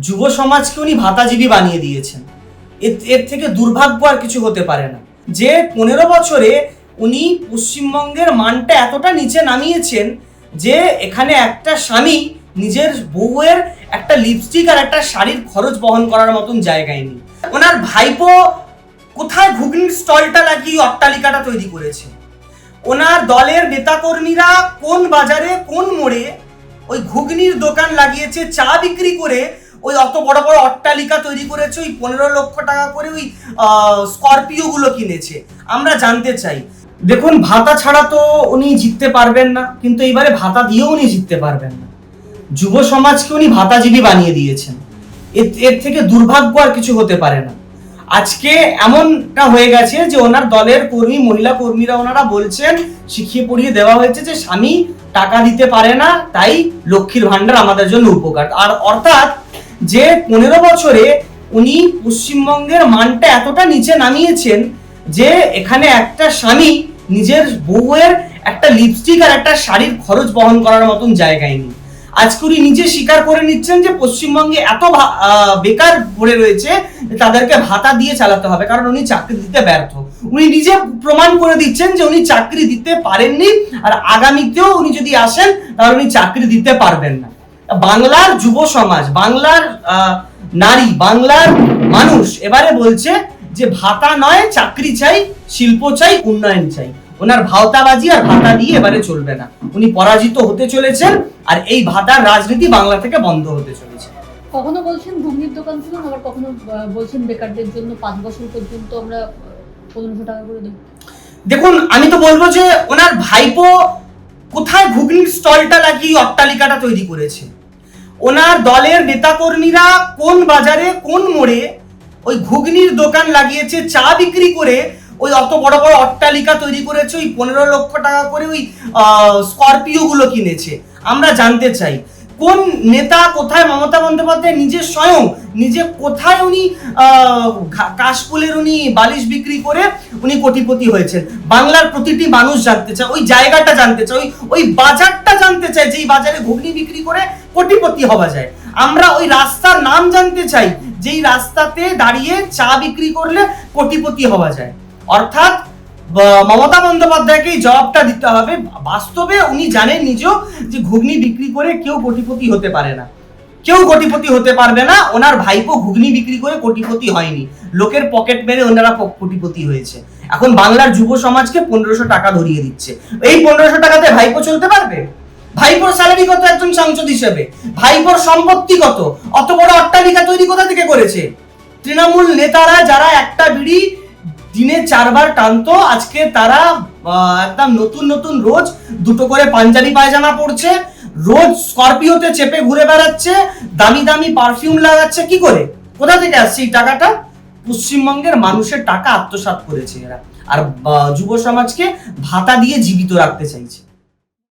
যুব সমাজকে উনি ভাতাজীবী বানিয়ে দিয়েছেন। এর- থেকে দুর্ভাগ্য আর কিছু হতে পারে না। যে পনেরো বছরে উনি পশ্চিমবঙ্গের মানটা এতটা নিচে নামিয়েছেন যে এখানে একটা স্বামী নিজের বউয়ের একটা লিপস্টিক আর একটা শাড়ির খরচ বহন করার মতন জায়গায় নেই। ওনার ভাইপো কোথায় ঘুগনির স্টলটা লাগিয়ে অট্টালিকাটা তৈরি করেছে? ওনার দলের নেতাকর্মীরা কোন বাজারে কোন মোড়ে ওই ঘুগনির দোকান লাগিয়েছে, চা বিক্রি করে ওই অত বড় বড় অট্টালিকা তৈরি করেছে, ওই পনেরো লক্ষ টাকা করে ওই স্করপিও গুলো কিনেছে। আমরা জানতে চাই। দেখুন, ভাতা ছাড়া তো উনি জিততে পারবেন না, কিন্তু এইবারে ভাতা দিয়েও উনি জিততে পারবেন না। যুব সমাজকে উনি ভাতাজীবী বানিয়ে দিয়েছেন। এর- থেকে দুর্ভাগ্য আর কিছু হতে পারে না। আজকে এমনটা হয়ে গেছে যে ওনার দলের কর্মী, মহিলা কর্মীরা ওনারা বলছেন, শিখিয়ে পড়িয়ে দেওয়া হয়েছে যে স্বামী টাকা দিতে পারে না, তাই লক্ষ্মীর ভান্ডার আমাদের জন্য উপকার। আর অর্থাৎ যে পনেরো বছরে উনি পশ্চিমবঙ্গের মানটা এতটা নিচে নামিয়েছেন যে এখানে একটা স্বামী নিজের বউয়ের একটা লিপস্টিক আর একটা শাড়ির খরচ বহন করার মতন জায়গায় নেই। আজকে উনি নিজে স্বীকার করে নিচ্ছেন যে পশ্চিমবঙ্গে এত বেকার পড়ে রয়েছে তাদেরকে ভাতা দিয়ে চালাতে হবে, কারণ উনি চাকরি দিতে ব্যর্থ। উনি নিজে প্রমাণ করে দিচ্ছেন যে উনি চাকরি দিতে পারেননি আর আগামীতেও উনি যদি আসেন তাহলে উনি চাকরি দিতে পারবেন না। বাংলার যুব সমাজ বাংলার নারী বাংলার মানুষ এবারে বলছে যে ভাতা নয় চাকরি চাই শিল্প চাই উন্নয়ন চাই। ওনার ভাওতাবাজি আর ভাতা দিয়ে এবারে চলবে না। উনি পরাজিত হতে চলেছেন আর এই ভাতার রাজনীতি বাংলা থেকে বন্ধ হতে চলেছে। কখনো বলছেন ঘুগনির দোকান খুলুন আবার কখনো বলছেন বেকারদের জন্য পাঁচ বছর পর্যন্ত আমরা পনেরোশো টাকা করে দেবো? দেখুন আমি তো বলব যে ওনার ভাইপো কোথায় ঘুগনির স্টলটা লাগিয়ে অট্টালিকাটা তৈরি করেছে? ওনার দলের নেতাকর্মীরা কোন বাজারে, কোন মোড়ে ওই ঘুগনির দোকান লাগিয়েছে, চা বিক্রি করে, ওই অত বড় বড় অট্টালিকা তৈরি করেছে, ওই পনেরো লক্ষ টাকা করে ওই স্করপিও গুলো কিনেছে। আমরা জানতে চাই কোন নেতা কোথায় মমতা বন্দ্যোপাধ্যায়? নিজে স্বয়ং, নিজে কোথায় উনি কাশফুলের উনি বালিশ বিক্রি করে উনি কোটিপতি হয়েছেন? বাংলার প্রতিটি মানুষ জানতে চায়, ওই জায়গাটা জানতে চায়, ওই ওই বাজারটা জানতে চায়, যেই বাজারে ঘুগনি বিক্রি করে কোটিপতি হওয়া যায়। আমরা ওই রাস্তার নাম জানতে চাই, যেই রাস্তাতে দাঁড়িয়ে চা বিক্রি করলে কোটিপতি হওয়া যায়। অর্থাৎ মমতা বন্দ্যোপাধ্যায়কে এই জবাবটা দিতে হবে। বাস্তবে উনি জানেন নিজেও যে ঘুগনি বিক্রি করে কেউ কোটিপতি হতে পারে না। কেউ কোটিপতি হতে পারবে না, ওনার ভাইপো ঘুগনি বিক্রি করে কোটিপতি হয়নি। লোকের পকেট মেরে ওনারা কোটিপতি হয়েছে। এখন বাংলার যুব সমাজকে পনেরোশো টাকা ধরিয়ে দিচ্ছে। এই পনেরোশো টাকাতে ভাইপো চলতে পারবে? ভাইপোর স্যালারি কত একজন সাংসদ হিসেবে? ভাইপোর সম্পত্তি কত? অত বড় অট্টালিকা তৈরি কোথা থেকে করেছে? তৃণমূল নেতারা যারা একটা বিড়ি দিনে চারবার টানতো। আজকে তারা একদম নতুন নতুন রোজ দুটো করে পাঞ্জাবি পায়জামা পরছে। রোজ স্করপিওতে চেপে ঘুরে বেড়াচ্ছে, দামি দামি পারফিউম লাগাচ্ছে। কি করে? কোথা থেকে আসছে এই টাকাটা? পশ্চিমবঙ্গের মানুষের টাকা আত্মসাৎ করেছে এরা। আর যুব সমাজকে ভাতা দিয়ে জীবিত রাখতে চাইছে।